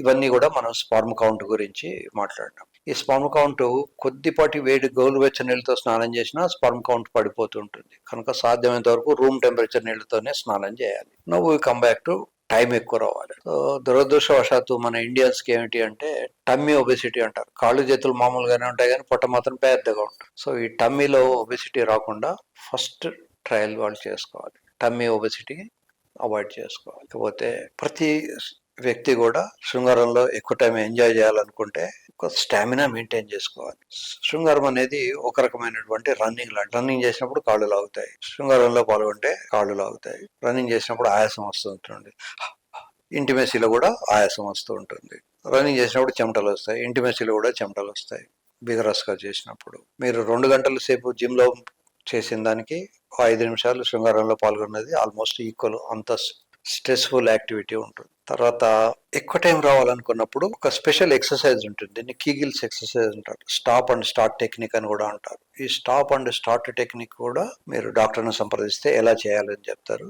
ఇవన్నీ కూడా మనం స్పర్మ్ కౌంట్ గురించి మాట్లాడినాం ఈ స్పర్మ్ కౌంట్ కొద్దిపాటి వేడి గోరువెచ్చని నీళ్ళతో స్నానం చేసినా స్పర్మ్ కౌంట్ పడిపోతుంటుంది కనుక సాధ్యమైనంత వరకు రూమ్ టెంపరేచర్ నీళ్ళతోనే స్నానం చేయాలి. నువ్వు కమ్ బ్యాక్ టు టైం ఎక్కువ రావాలి. సో దురదృష్టవశాత్తు మన ఇండియన్స్కి ఏమిటి అంటే టమ్మీ ఒబెసిటీ అంటారు. కాళ్ళు చేతులు మామూలుగానే ఉంటాయి కానీ పొట్ట మాత్రం పెద్దగా ఉంటుంది. సో ఈ టమ్మీలో ఒబెసిటీ రాకుండా ఫస్ట్ ట్రయల్ వాళ్ళు చేసుకోవాలి. టమ్మీ ఒబెసిటీ అవాయిడ్ చేసుకోవాలి. లేకపోతే ప్రతి వ్యక్తి కూడా శృంగారంలో ఎక్కువ టైం ఎంజాయ్ చేయాలనుకుంటే ఒక స్టామినా మెయింటైన్ చేసుకోవాలి. శృంగారం అనేది ఒక రకమైనటువంటి రన్నింగ్ లాంటి రన్నింగ్ చేసినప్పుడు కాళ్ళు లాగుతాయి. శృంగారంలో పాల్గొంటే కాళ్ళు లాగుతాయి. రన్నింగ్ చేసినప్పుడు ఆయాసం వస్తూ ఉంటుంది. ఇంటిమెసీలో కూడా ఆయాసం వస్తూ ఉంటుంది. రన్నింగ్ చేసినప్పుడు చెమటలు వస్తాయి. ఇంటిమెసీలో కూడా చెమటలు వస్తాయి. బిగరస్గా చేసినప్పుడు. మీరు రెండు గంటల సేపు జిమ్లో చేసిన దానికి ఐదు నిమిషాలు శృంగారంలో పాల్గొన్నది ఆల్మోస్ట్ ఈక్వల్ అంత స్ట్రెస్ఫుల్ యాక్టివిటీ ఉంటుంది. తర్వాత ఎక్కువ టైం రావాలనుకున్నప్పుడు ఒక స్పెషల్ ఎక్సర్సైజ్ ఉంటుంది. దీన్ని కీగిల్స్ ఎక్సర్సైజ్ అంటారు. స్టాప్ అండ్ స్టార్ట్ టెక్నిక్ అని కూడా అంటారు. ఈ స్టాప్ అండ్ స్టార్ట్ టెక్నిక్ కూడా మీరు డాక్టర్ని సంప్రదిస్తే ఎలా చేయాలని చెప్తారు.